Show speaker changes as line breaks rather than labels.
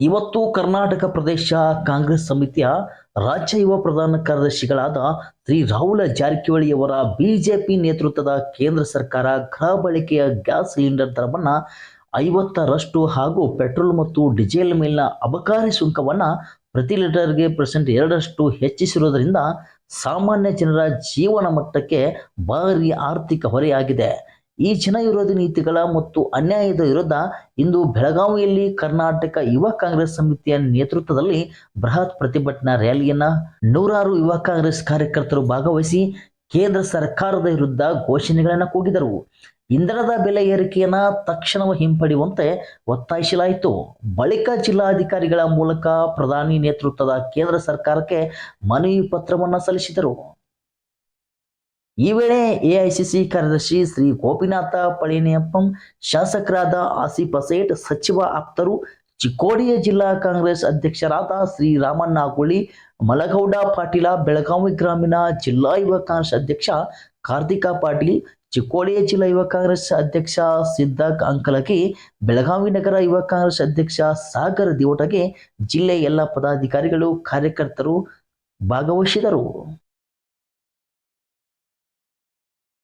ಇವತ್ತು ಕರ್ನಾಟಕ ಪ್ರದೇಶ ಕಾಂಗ್ರೆಸ್ ಸಮಿತಿಯ ರಾಜ್ಯ ಯುವ ಪ್ರಧಾನ ಕಾರ್ಯದರ್ಶಿಗಳಾದ ಶ್ರೀ ರಾಹುಲ ಜಾರಕಿಹೊಳಿಯವರ ಬಿಜೆಪಿ ನೇತೃತ್ವದ ಕೇಂದ್ರ ಸರ್ಕಾರ ಗೃಹ ಬಳಕೆಯ ಗ್ಯಾಸ್ ಸಿಲಿಂಡರ್ ದರವನ್ನು ಐವತ್ತರಷ್ಟು ಹಾಗೂ ಪೆಟ್ರೋಲ್ ಮತ್ತು ಡೀಸೆಲ್ ಮೇಲಿನ ಅಬಕಾರಿ ಸುಂಕವನ್ನು ಪ್ರತಿ ಲೀಟರ್ಗೆ ಪರ್ಸೆಂಟ್ ಎರಡರಷ್ಟು ಹೆಚ್ಚಿಸಿರುವುದರಿಂದ ಸಾಮಾನ್ಯ ಜನರ ಜೀವನ ಮಟ್ಟಕ್ಕೆ ಭಾರಿ ಆರ್ಥಿಕ ಹೊರೆಯಾಗಿದೆ. ಈ ಜನ ವಿರೋಧಿ ನೀತಿಗಳ ಮತ್ತು ಅನ್ಯಾಯದ ವಿರುದ್ಧ ಇಂದು ಬೆಳಗಾವಿಯಲ್ಲಿ ಕರ್ನಾಟಕ ಯುವ ಕಾಂಗ್ರೆಸ್ ಸಮಿತಿಯ ನೇತೃತ್ವದಲ್ಲಿ ಬೃಹತ್ ಪ್ರತಿಭಟನಾ ರ್ಯಾಲಿಯನ್ನ ನೂರಾರು ಯುವ ಕಾಂಗ್ರೆಸ್ ಕಾರ್ಯಕರ್ತರು ಭಾಗವಹಿಸಿ ಕೇಂದ್ರ ಸರ್ಕಾರದ ವಿರುದ್ಧ ಘೋಷಣೆಗಳನ್ನು ಕೂಗಿದರು. ಇಂಧನದ ಬೆಲೆ ಏರಿಕೆಯನ್ನ ತಕ್ಷಣವೇ ಹಿಂಪಡೆಯುವಂತೆ ಒತ್ತಾಯಿಸಲಾಯಿತು. ಬಳಿಕ ಜಿಲ್ಲಾಧಿಕಾರಿಗಳ ಮೂಲಕ ಪ್ರಧಾನಿ ನೇತೃತ್ವದ ಕೇಂದ್ರ ಸರ್ಕಾರಕ್ಕೆ ಮನವಿ ಪತ್ರವನ್ನು ಸಲ್ಲಿಸಿದರು. ಈ ವೇಳೆ ಎಐಸಿಸಿ ಕಾರ್ಯದರ್ಶಿ ಶ್ರೀ ಗೋಪಿನಾಥ ಪಳಿನಿಯಪ್ಪಂ, ಶಾಸಕರಾದ ಆಸಿಫ್ ಅಸೇಟ್, ಸಚಿವ ಆಪ್ತರು, ಚಿಕ್ಕೋಡಿಯ ಜಿಲ್ಲಾ ಕಾಂಗ್ರೆಸ್ ಅಧ್ಯಕ್ಷರಾದ ಶ್ರೀ ರಾಮಣ್ಣ ಗುಳಿ ಮಲಗೌಡ ಪಾಟೀಲ, ಬೆಳಗಾವಿ ಗ್ರಾಮೀಣ ಜಿಲ್ಲಾ ಯುವ ಕಾಂಗ್ರೆಸ್ ಅಧ್ಯಕ್ಷ ಕಾರ್ತಿಕ ಪಾಟೀಲ್, ಚಿಕ್ಕೋಡಿಯ ಜಿಲ್ಲಾ ಯುವ ಕಾಂಗ್ರೆಸ್ ಅಧ್ಯಕ್ಷ ಸಿದ್ದಾಕ್ ಅಂಕಲಕಿ, ಬೆಳಗಾವಿ ನಗರ ಯುವ ಕಾಂಗ್ರೆಸ್ ಅಧ್ಯಕ್ಷ ಸಾಗರ್ ದಿವಟಗೆ ಜಿಲ್ಲೆಯ ಎಲ್ಲ ಪದಾಧಿಕಾರಿಗಳು, ಕಾರ್ಯಕರ್ತರು ಭಾಗವಹಿಸಿದರು.